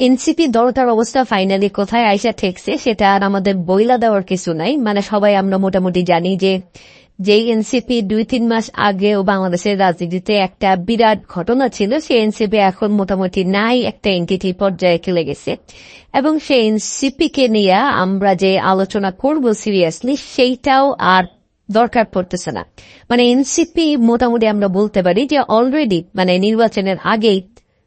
NCP দলটার অবস্থা finally কোথায় আইসা ঠেকছে, সেটা আর আমাদের বইলা দেওয়ার কিছু নাই। মানে সবাই আমরা মোটামুটি জানি যে যে এনসিপি দুই তিন মাস আগেও বাংলাদেশের রাজনীতিতে একটা বিরাট ঘটনা ছিল সেই এনসিপি এখন মোটামুটি নাই একটা এনটিটি পর্যায়ে চলে গেছে। এবং সেই এনসিপি কে নিয়ে আমরা যে আলোচনা করব সিরিয়াসলি সেইটাও আর দরকার পড়তেছে না। মানে এনসিপি মোটামুটি আমরা বলতে পারি যে অলরেডি মানে নির্বাচনের আগেই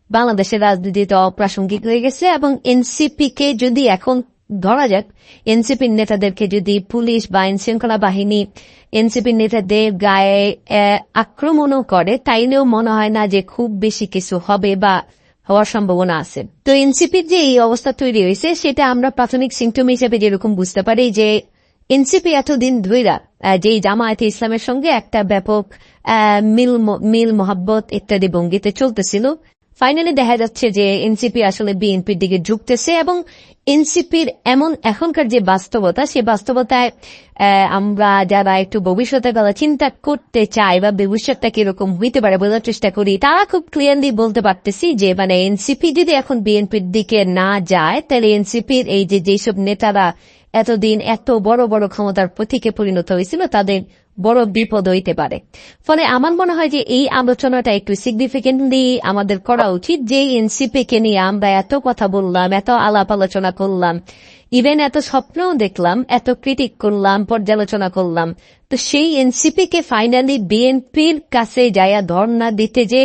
বাংলাদেশের রাজনীতিতে অপ্রাসঙ্গিক হয়ে গেছে এবং এনসিপি কে যদি এখন ধরা যাক এনসিপির নেতাদেরকে যদি পুলিশ বা আইন শৃঙ্খলা বাহিনী এনসিপির নেতাদের গায়ে আক্রমণও করে তাইলেও মনে হয় না যে খুব বেশি কিছু হবে বা হওয়ার সম্ভাবনা আছে। তো এনসিপির যে এই অবস্থা তৈরি হয়েছে সেটা আমরা প্রাথমিক সিমটম হিসেবে যেরকম বুঝতে পারি যে এনসিপি এতদিন আহ, যেই জামায়াতে ইসলামের সঙ্গে একটা ব্যাপক মিল মিল মহাব্বত ইত্যাদি ভঙ্গিতে চলতেছিল। ফাইনালি দেখা যাচ্ছে যে এনসিপি আসলে বিএনপির দিকে ঝুঁকতেছে এবং এনসিপির এমন এখনকার যে বাস্তবতা সেই বাস্তবতায় আমরা যারা একটু ভবিষ্যতের কথা চিন্তা করতে চাই বা ভবিষ্যৎটা কীরকম হইতে পারে বোঝার চেষ্টা করি, তারা খুব ক্লিয়ারলি বলতে পারতেছি যে মানে এনসিপি যদি এখন বিএনপির দিকে না যায়, তাহলে এনসিপির এই যে যেসব নেতারা এতদিন এত বড় বড় ক্ষমতার প্রতীকে পরিণত হয়েছিল, তাদের বড় বিপদ হইতে পারে। ফলে আমার মনে হয় যে এই আলোচনাটা একটু সিগনিফিকেন্টলি আমাদের করা উচিত যে এনসিপি কে নিয়ে আমরা এত কথা বললাম, এত আলাপ আলোচনা করলাম, ইভেন এত স্বপ্নও দেখলাম, এত ক্রিটিক করলাম, পর্যালোচনা করলাম। তো সেই এনসিপি কে ফাইনালি বিএনপির কাছে যায়া ধর্ণা দিতে যে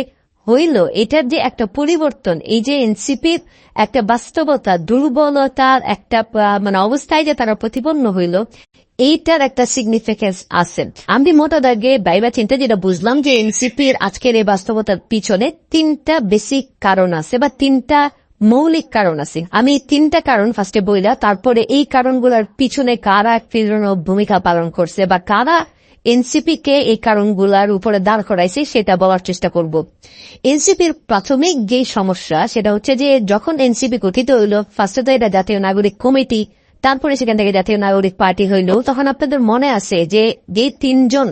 হইল এটার যে একটা পরিবর্তন, এই যে এনসিপির একটা বাস্তবতা, দুর্বলতার একটা মানে অবস্থায় যে তারা প্রতিপন্ন হইল, এইটার একটা সিগনিফিকেন্স আছে। আমি মোটা বাইবা চিন্তা যেটা বুঝলাম যে এনসিপির আজকের এই বাস্তবতার পিছনে তিনটা বেসিক কারণ আছে বা তিনটা মৌলিক কারণ আছে। আমি তিনটা কারণ ফার্স্টে বইলা, তারপরে এই কারণগুলোর পিছনে কারা ফিরানো ভূমিকা পালন করছে বা কারা এনসিপি কে এই কারণগুলার উপরে দাঁড় করাইছে, সেটা বলার চেষ্টা করব। এনসিপির প্রাথমিক যে সমস্যা, সেটা হচ্ছে যে যখন এনসিপি গঠিত হইল ফার্স্টে তো এটা জাতীয় নাগরিক কমিটি, তারপরে সেখান থেকে জাতীয় নাগরিক পার্টি হইল, তখন আপনাদের মনে আছে যে যে তিনজন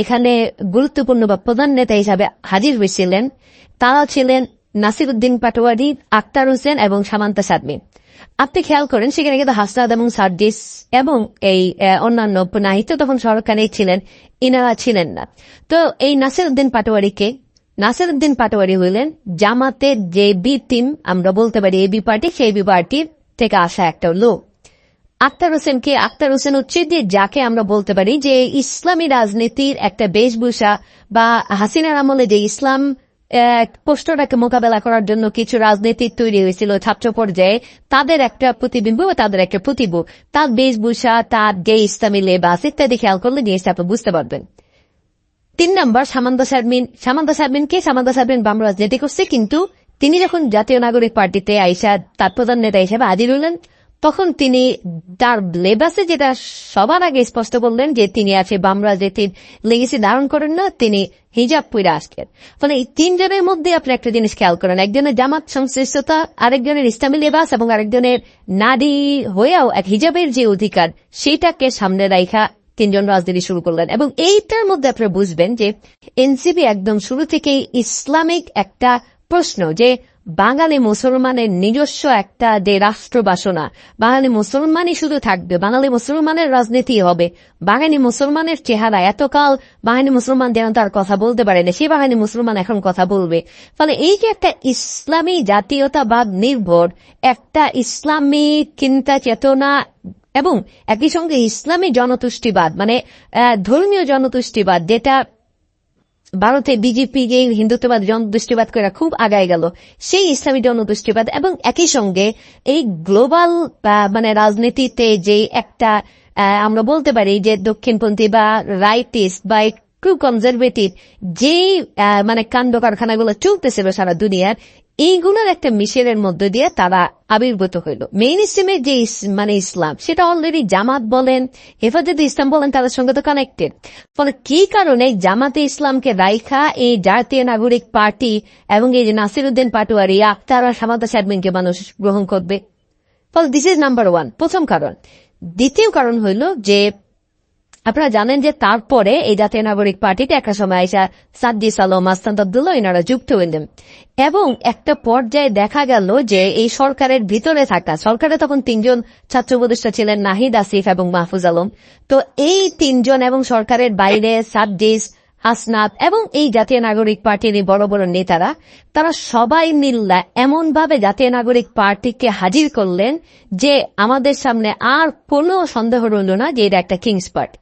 এখানে গুরুত্বপূর্ণ বা প্রধান নেতা হিসাবে হাজির হয়েছিলেন, তারা ছিলেন নাসির উদ্দিন পাটোয়ারি, আক্তার হোসেন এবং সামান্তা সাদমি। আপনি খেয়াল করেন, সেখানে কিন্তু হাসনাদ এবং সার্জিস এবং এই অন্যান্য নাহিত তখন সরকারেই ছিলেন, ইনারা ছিলেন না। তো এই নাসির উদ্দিন পাটোয়ারিকে নাসির উদ্দিন পাটোয়ারি হইলেন জামাতের যে বি টিম, আমরা বলতে পারি এবি পার্টি সেই বি পার্টি থেকে আসা একটা লোক। আক্তার হোসেনকে, আক্তার হোসেন হচ্ছে যে যাকে আমরা বলতে পারি যে ইসলামী রাজনীতির একটা বেশভূষা বা হাসিনার আমলে যে ইসলাম কষ্টটাকে মোকাবেলা করার জন্য কিছু রাজনীতি তৈরি হয়েছিল ছাত্র পর্যায়ে। তাদের একটা প্রতিবিম্ব বা তাদের একটা প্রতিব। তার বেশভূষা, তার যে ইসলামী লেবাস ইত্যাদি খেয়াল করলে জিনিসটা আপনি বুঝতে পারবেন। তিন নম্বর, সামান্ত সারমিন সামান্ত সারমিনকে সামান্ত সারমিন বাম রাজনীতি করছে, কিন্তু তিনি যখন জাতীয় নাগরিক পার্টিতে আইসা, তার প্রধান নেতা হিসেবে হাজির হলেন তখন তিনি তার লেবাসে যেটা সবার আগে স্পষ্ট বললেন যে তিনি আছে বাম রাজনীতির লেগেসি ধারণ করেন না, তিনি হিজাব পইরা আসছেন ফলে এই তিনজনের মধ্যে আপনি একটা জিনিস খেয়াল করেন, একজনের জামাত সংশ্লিষ্টতা, আরেকজনের ইসলামী লেবাস এবং আরেকজনের নারী হয়েও এক হিজাবের যে অধিকার, সেটাকে সামনে রাখা তিনজন রাজনীতি শুরু করলেন। এবং এইটার মধ্যে আপনারা বুঝবেন যে এনসিপি একদম শুরু থেকেই ইসলামিক একটা প্রশ্ন যে বাঙালি মুসলমানের নিজস্ব একটা যে রাষ্ট্র বাসনা। বাঙালি মুসলমানই শুধু থাকবে, বাঙালি মুসলমানের রাজনীতি হবে। বাঙালি মুসলমানের চেহারা এতকাল বাঙালি মুসলমান যেন তার কথা বলতে পারে না, সে বাঙালি মুসলমান এখন কথা বলবে। ফলে এই যে একটা ইসলামী জাতীয়তাবাদ নির্ভর, একটা ইসলামী চিন্তা চেতনা এবং একই সঙ্গে ইসলামী জনতুষ্টিবাদ মানে ধর্মীয় জনতুষ্টিবাদ, যেটা ভারতে বিজেপি যে হিন্দুত্ববাদ, জনদৃষ্টিবাদ করে খুব আগায় গেল। সেই ইসলামী জনদৃষ্টিবাদ এবং একই সঙ্গে এই গ্লোবাল মানে রাজনীতিতে যে একটা আমরা বলতে পারি যে দক্ষিণপন্থী বা রাইটিস্ট বা একটু কনজারভেটিভ যে মানে কাণ্ড কারখানাগুলো চলতেছিল সারা দুনিয়ার এইগুলোর একটা মিশেলের মধ্যে দিয়ে তারা আবির্ভূত হইল। মেইন স্ট্রিমের যে মানে ইসলাম, সেটা অলরেডি জামাত বলেন, হেফাজতে ইসলাম বলেন, তাদের সঙ্গে তো কানেক্টেড ফলে কি কারণে জামাতে ইসলামকে রাইখা এই জাতীয় নাগরিক পার্টি এবং এই যে নাসিরুদ্দিন পাটোয়ারি আক্তার আর সামাদা শারমিনকে মানুষ গ্রহণ করবে? ফলে দিস ইজ নাম্বার ওয়ান প্রথম কারণ। দ্বিতীয় কারণ হইল যে আপনারা জানেন যে তারপরে এই জাতীয় নাগরিক পার্টিতে একটা সময় আইসা সাদ্দি সালম, আস্তান্ত আবদুল্লাহ এনারা যুক্ত হইলেন। এবং একটা পর্যায়ে দেখা গেল যে এই সরকারের ভিতরে থাকা, সরকারে তখন তিনজন ছাত্র উপদেষ্টা ছিলেন, নাহিদ আসিফ এবং মাহফুজ আলম। তো এই তিনজন এবং সরকারের বাইরে সাদ্দিস হাসনাত এবং এই জাতীয় নাগরিক পার্টির বড় বড় নেতারা, তারা সবাই মিল্লা এমনভাবে জাতীয় নাগরিক পার্টিকে হাজির করলেন যে আমাদের সামনে আর কোনো সন্দেহ রইল না যে এটা একটা কিংস পার্টি।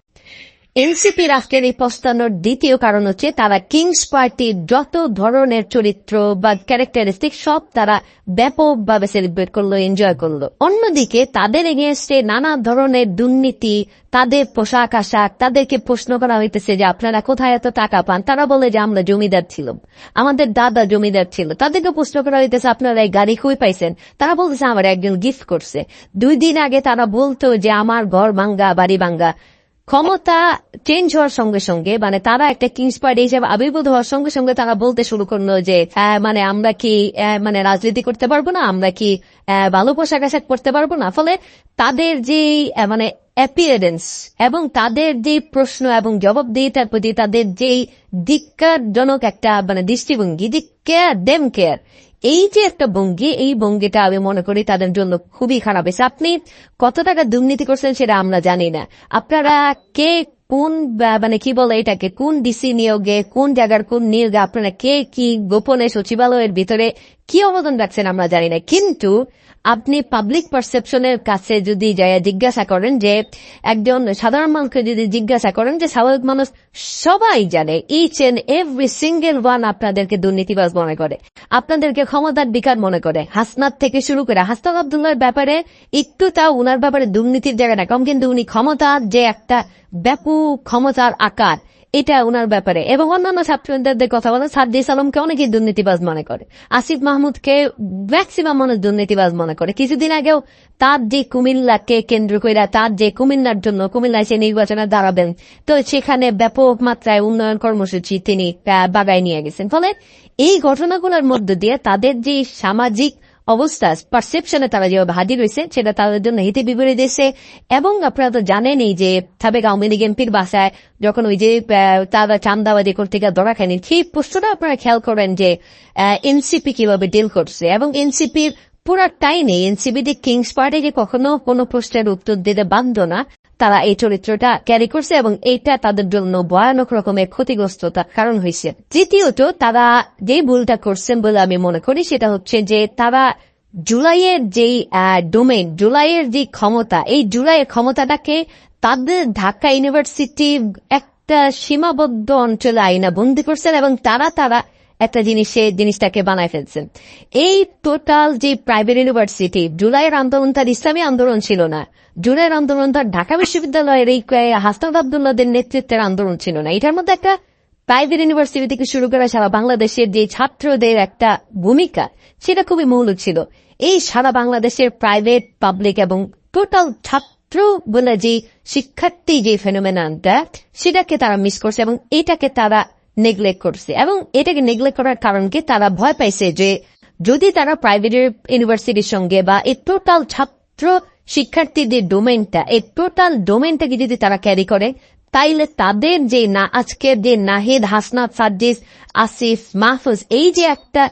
এনসিপির আজকের এই প্রস্তানোর দ্বিতীয় কারণ হচ্ছে তারা কিংস পার্টির যত ধরনের চরিত্র বা ক্যারেক্টারিস্টিক সব তারা ব্যাপকভাবে সেলিব্রেট করল এনজয় করল। অন্যদিকে তাদের এগেনস্টে নানা ধরনের দুর্নীতি, তাদের পোশাক আশাক, তাদেরকে প্রশ্ন করা হইতেছে যে আপনারা কোথায় এত টাকা পান? তারা বলে যে আমরা জমিদার ছিল আমাদের দাদা জমিদার ছিল। তাদেরকে প্রশ্ন করা হইতেছে, আপনারা এই গাড়ি কই পাইছেন? তারা বলতেছে, আমার একজন গিফট করছে। দুই দিন আগে তারা বলতো যে, আমার ঘর ভাঙ্গা, বাড়ি ভাঙ্গা। ক্ষমতা চেঞ্জ হওয়ার সঙ্গে সঙ্গে মানে তারা একটা কিংস হিসেবে আবির্ভূত হওয়ার সঙ্গে সঙ্গে তারা বলতে শুরু করল যে মানে আমরা কি মানে রাজনীতি করতে পারব না? আমরা কি ভালো পোশাক আশাক পড়তে পারব না? ফলে তাদের যে মানে অ্যাপিয়ারেন্স এবং তাদের যে প্রশ্ন এবং জবাবদিহিতার প্রতি তাদের যেই ধিক্কারজনক একটা মানে দৃষ্টিভঙ্গি যে কেয়ার দেম কেয়ার এই যে একটা বঙ্গি, এই বঙ্গিটা আমি মনে করি তাদের জন্য খুবই খারাপ হয়েছে। আপনি কত টাকা দুর্নীতি করছেন সেটা আমরা জানি না। আপনারা কে কোন মানে কি বলে এটাকে, কোন ডিসি নিয়োগে, কোন জায়গার কোন নিয়োগে, আপনারা কে কি গোপনে সচিবালয়ের ভিতরে কি অবদান রাখছেন আমরা জানি না। কিন্তু আপনি পাবলিক পারসেপশনের কাছে যদি যায় জিজ্ঞাসা করেন যে একজন সাধারণ মানুষকে যদি জিজ্ঞাসা করেন যে স্বাভাবিক মানুষ সবাই জানে each and every single one আপনাদেরকে দুর্নীতিবাজ মনে করে, আপনাদেরকে ক্ষমতার বিকার মনে করে, হাসনাত থেকে শুরু করে, হাসনাত আবদুল্লাহর ব্যাপারে একটু তাও উনার ব্যাপারে দুর্নীতির জায়গাটা কম, কিন্তু উনি ক্ষমতার যে একটা ব্যাপক ক্ষমতার আকার এটা ওনার ব্যাপারে। এবং অন্যান্য ছাত্রদের কথা বলেন সাদ্দিস আলমকে অনেকেই দুর্নীতিবাজ মনে করে। আসিফ মাহমুদকে ম্যাক্সিমাম মানুষ দুর্নীতিবাজ মনে করে। কিছুদিন আগেও তার যে কুমিল্লাকে কেন্দ্র করে তার যে কুমিল্লার জন্য কুমিল্লায় সে নির্বাচনে দাঁড়াবেন, তো সেখানে ব্যাপক মাত্রায় উন্নয়ন কর্মসূচি তিনি বাগায় নিয়ে গেছেন। ফলে এই ঘটনাগুলোর মধ্য দিয়ে তাদের যে সামাজিক অবস্থা পারসেপশনে তারা যেভাবে হাজির হয়েছে, সেটা তাদের জন্য হিতে বিপরীত এসে এবং আপনারা তো জানেনই যে সাবেক আওয়ামী লীগ এমপির বাসায় যখন ওই যে তারা চান্দাবাদি করতে গিয়ে ধরা খায়নি, সেই প্রশ্নটা আপনারা খেয়াল করেন যে এনসিপি কীভাবে ডিল করছে। এবং এনসিপির পুরাটাই নেই এনসিপি যে কিংস পার্টি যে কখনো কোনো প্রশ্নের উত্তর দিতে বাধ্য না। তারা এই চরিত্রটা ক্যারি করছে এবং এইটা তাদের জন্য ভয়ানক রকমের ক্ষতিগ্রস্ততার কারণ হয়েছে তৃতীয়ত তারা যে ভুলটা করছেন বলে আমি মনে করি, সেটা হচ্ছে যে তারা জুলাইয়ের যেই ডোমেন জুলাইয়ের যে ক্ষমতা, এই জুলাইয়ের ক্ষমতাটাকে তাদের ঢাকা ইউনিভার্সিটি একটা সীমাবদ্ধ অঞ্চলে আইনা বন্দি করছেন এবং তারা তারা একটা জিনিসে জিনিসটাকে বানায় ফেলছেন এই টোটাল যে প্রাইভেট ইউনিভার্সিটি জুলাইয়ের আন্দোলন তার ইসলামী আন্দোলন ছিল না। জুলাইয়ের আন্দোলন তার ঢাকা বিশ্ববিদ্যালয়ের এই হাসনাদ আবদুল্লাদের নেতৃত্বের আন্দোলন ছিল না। এটার মধ্যে একটা প্রাইভেট ইউনিভার্সিটি থেকে শুরু করে সারা বাংলাদেশের যে ছাত্রদের একটা ভূমিকা, সেটা খুবই মৌলিক ছিল। এই সারা বাংলাদেশের প্রাইভেট পাবলিক এবং টোটাল ছাত্র বলে যে শিক্ষার্থী যে ফেনোমেনানটা সেটাকে তারা মিস করছে এবং এটাকে তারা নেগলেক্ট করছে। এবং এটাকে নেগলেক্ট করার কারণ কি তারা ভয় পাইছে যে, যদি তারা প্রাইভেট ইউনিভার্সিটির সঙ্গে বা এই টোটাল ছাত্র শিক্ষার্থীদের ডোমেনটা এই টোটাল ডোমেনটাকে যদি তারা ক্যারি করে, তাইলে তাদের যে না, আজকের যে নাহিদ, হাসনাত সাদ্দিস আসিফ, মাহফুজ, এই যে একটা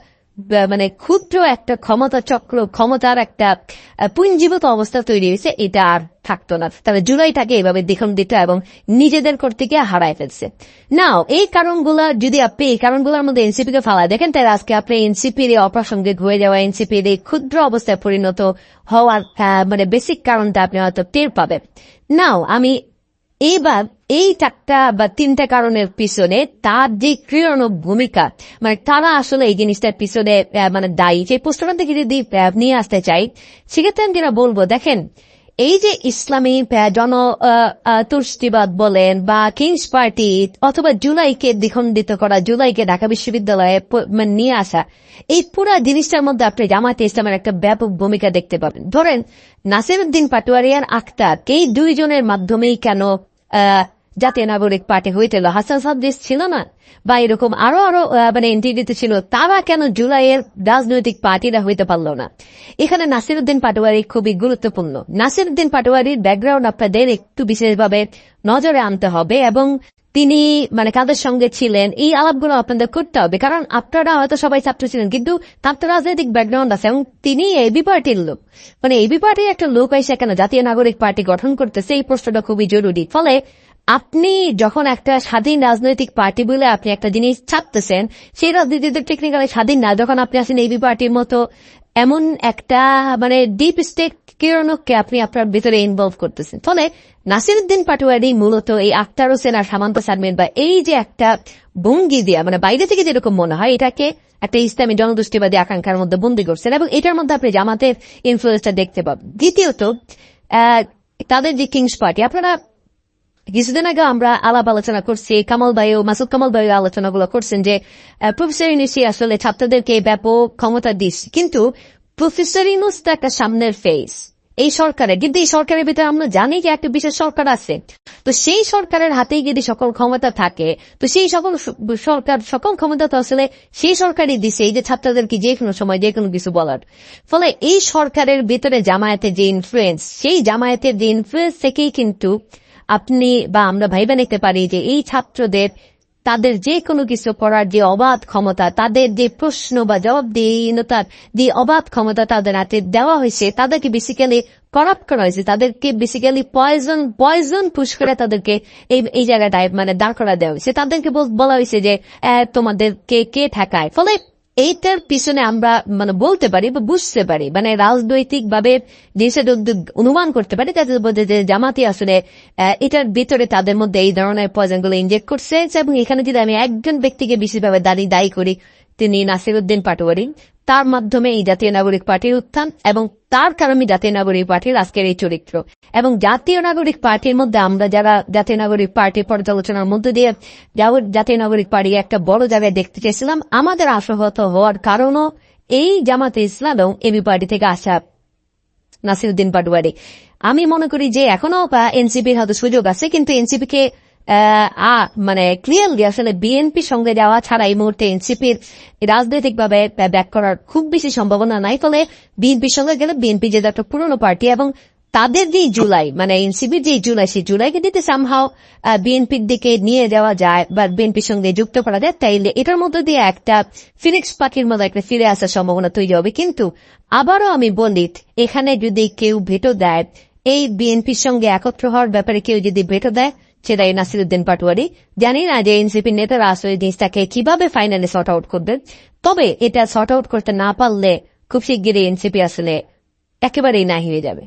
মানে ক্ষুদ্র একটা ক্ষমতা চক্র ক্ষমতার একটা পুঞ্জীভূত অবস্থা তৈরি হয়েছে এটা আর থাকতো না। তারা জুলাইটাকে এভাবে দ্বিখণ্ডিত দিত এবং নিজেদের করতে গিয়ে হারায় ফেলছে। নাও এই কারণগুলা যদি আপনি এই কারণগুলোর মধ্যে এনসিপি কে ফালা দেখেন তাহলে আজকে আপনি এনসিপির এই অপ্রাসঙ্গিক হয়ে যাওয়া এনসিপির এই ক্ষুদ্র অবস্থায় পরিণত হওয়ার আহ, মানে বেসিক কারণটা আপনি হয়তো টের পাবেন। নাও আমি এইবার এই চারটা বা তিনটা কারণের পিছনে তার যে ক্রিয়ানো ভূমিকা মানে তারা আসলে এই জিনিসটার পিছনে মানে দায়ী। সেই প্রশ্নটা থেকে যদি নিয়ে আসতে চাই, সেক্ষেত্রে আমি যেটা বলব, দেখেন, এই যে ইসলামী জন তুষ্টিবাদ বলেন বা কিংস পার্টি অথবা জুলাইকে দ্বিখণ্ডিত করা, জুলাইকে ঢাকা বিশ্ববিদ্যালয়ে মানে নিয়ে আসা, এই পুরা জিনিসটার মধ্যে আপনি জামাতে ইসলামের একটা ব্যাপক ভূমিকা দেখতে পাবেন। ধরেন, নাসিরুদ্দিন পাটোয়ারিয়ার আক্তার এই দুইজনের মাধ্যমেই কেন জাতীয় নাগরিক পার্টি হইতে হাসান সাবদিস ছিল না। বা এরকম আরও আরও মানে এনটিডিতে ছিল, তারা কেন জুলাইয়ের রাজনৈতিক পার্টিরা হইতে পারল না? এখানে নাসিরুদ্দিন পাটোয়ারি খুবই গুরুত্বপূর্ণ। নাসিরুদ্দিন পাটোয়ারির ব্যাকগ্রাউন্ড আপনাদের একটু বিশেষভাবে নজরে আনতে হবে এবং তিনি মানে কাদের সঙ্গে ছিলেন, এই আলাপগুলো আপনাদের করতে হবে। কারণ আপনারা হয়তো সবাই ছাত্র ছিলেন, কিন্তু তার তো রাজনৈতিক ব্যাকগ্রাউন্ড আছে এবং তিনি এবি পার্টির লোক। মানে এবি পার্টির একটা লোক এসে কেন জাতীয় নাগরিক পার্টি গঠন করতেছে, এই প্রশ্নটা খুবই জরুরি। ফলে আপনি যখন একটা স্বাধীন রাজনৈতিক পার্টি বলে আপনি একটা জিনিস ছাড়তেছেন, সেই রাজনীতিতে টেকনিক্যালি স্বাধীন না, যখন আপনি আসেন এবি পার্টির মতো এমন একটা মানে ডিপ স্টেক কিরণককে আপনি আপনার ভিতরে ইনভলভ করতেছেন। ফলে নাসিরুদ্দিন পাটোয়ারি মূলত এই আক্তার হোসেন আর সামান্ত সারমেন বা এই যে একটা ভঙ্গি দিয়া মানে বাইরে থেকে যেরকম মনে হয়, এটাকে একটা ইসলামী জনদুষ্টিবাদী আকাঙ্ক্ষার মধ্যে বন্দী করছেন এবং এটার মধ্যে আপনি জামাতের ইনফ্লুয়েন্সটা দেখতে পাবেন। দ্বিতীয়ত তাদের যে কিংস পার্টি আপনারা কিছুদিন আগে আমরা আলাপ আলোচনা করছি, কামাল ভাইও, মাসুদ কামাল ভাইও আলোচনাগুলো করছেন যে প্রফেসর ইউনুসি আসলে ছাত্রদেরকে ব্যাপক ক্ষমতা দিচ্ছে কিন্তু প্রফেসর ইউনুস তো একটা সামনের ফেস এই সরকারের, কিন্তু এই সরকারের ভিতরে আমরা জানি যে একটা বিশেষ সরকার আছে। তো সেই সরকারের হাতেই যদি সকল ক্ষমতা থাকে, তো সেই সকল সরকার, সকল ক্ষমতা তো আসলে সেই সরকারই দিছে, এই যে ছাত্রদেরকে যে কোনো সময় যে কোনো কিছু বলার। ফলে এই সরকারের ভিতরে জামায়াতের যে ইনফ্লুয়েন্স সেই জামায়াতের যে ইনফ্লুয়েন্স থেকেই কিন্তু আপনি বা আমরা ভাইবা নিতে পারি যে এই ছাত্রদের, তাদের যে কোনো কিছু করার যে অবাধ ক্ষমতা, তাদের যে প্রশ্ন বা জবাবদিহীনতার যে অবাধ ক্ষমতা তাদের হাতে দেওয়া হয়েছে, তাদেরকে বেসিক্যালি করাপ্ট করা হয়েছে, তাদেরকে বেসিক্যালি পয়জন পয়জন পুশ করে তাদেরকে এই এই জায়গাটায় মানে দাঁড় করা দেওয়া হয়েছে। তাদেরকে বল- হয়েছে যে তোমাদেরকে কে ঠেকায়? ফলে এইটার পিছনে আমরা মানে বলতে পারি বা বুঝতে পারি মানে রাজনৈতিকভাবে ভাবে উদ্যোগ অনুমান করতে পারি, তাদের মধ্যে যে জামাতি আসলে এটার ভিতরে তাদের মধ্যে এই ধরনের পয়জনগুলো ইনজেক্ট করছে। এবং এখানে যদি আমি একজন ব্যক্তিকে বিশেষভাবে দাঁড়িয়ে দায়ী করি, তিনি নাসির উদ্দিন পাটোয়ারি। তার মাধ্যমে এই জাতীয় নাগরিক পার্টির উত্থান এবং তার কারণে জাতীয় নাগরিক পার্টির আজকের এই চরিত্র। এবং জাতীয় নাগরিক পার্টির মধ্যে আমরা যারা জাতীয় নাগরিক পার্টির পর্যালোচনার মধ্যে দিয়ে জাতীয় নাগরিক পার্টি একটা বড় জায়গায় দেখতে চেয়েছিলাম আমাদের আশাহত হওয়ার কারণও এই জামাতে ইসলাম এবং এবি পার্টি থেকে আসা নাসিরুদ্দিন পাটোয়ারি। আমি মনে করি যে এখনও এনসিপির হয়তো সুযোগ আছে কিন্তু এনসিপি কে আহ, মানে ক্লিয়ারলি আসলে বিএনপির সঙ্গে যাওয়া ছাড়া এই মুহূর্তে এনসিপির রাজনৈতিকভাবে ব্যাক করার খুব বেশি সম্ভাবনা নাই, ফলে বিএনপির সঙ্গে গেলে বিএনপি যে একটা পুরনো পার্টি এবং তাদের যে জুলাই মানে এনসিপির যে জুলাই, সেই জুলাইকে দিতে সামহাও বিএনপির দিকে নিয়ে যাওয়া যায় বা বিএনপির সঙ্গে যুক্ত করা যায়, তাইলে এটার মধ্যে দিয়ে একটা ফিনিক্স পাখির মতো একটা ফিরে আসার সম্ভাবনা তৈরি হবে। কিন্তু আবারও আমি বলি, এখানে যদি কেউ ভেটো দেয়, এই বিএনপির সঙ্গে একত্র হওয়ার ব্যাপারে কেউ যদি ভেটো দেয় সেটা এই নাসিরুদ্দিন পাটোয়ারি জানি না যে এনসিপির নেতারা আসলে জিনিসটাকে কীভাবে ফাইনালে শর্ট আউট করবেন তবে এটা শর্ট আউট করতে না পারলে খুব শিগগিরই এনসিপি আসলে একেবারেই না হয়ে যাবে।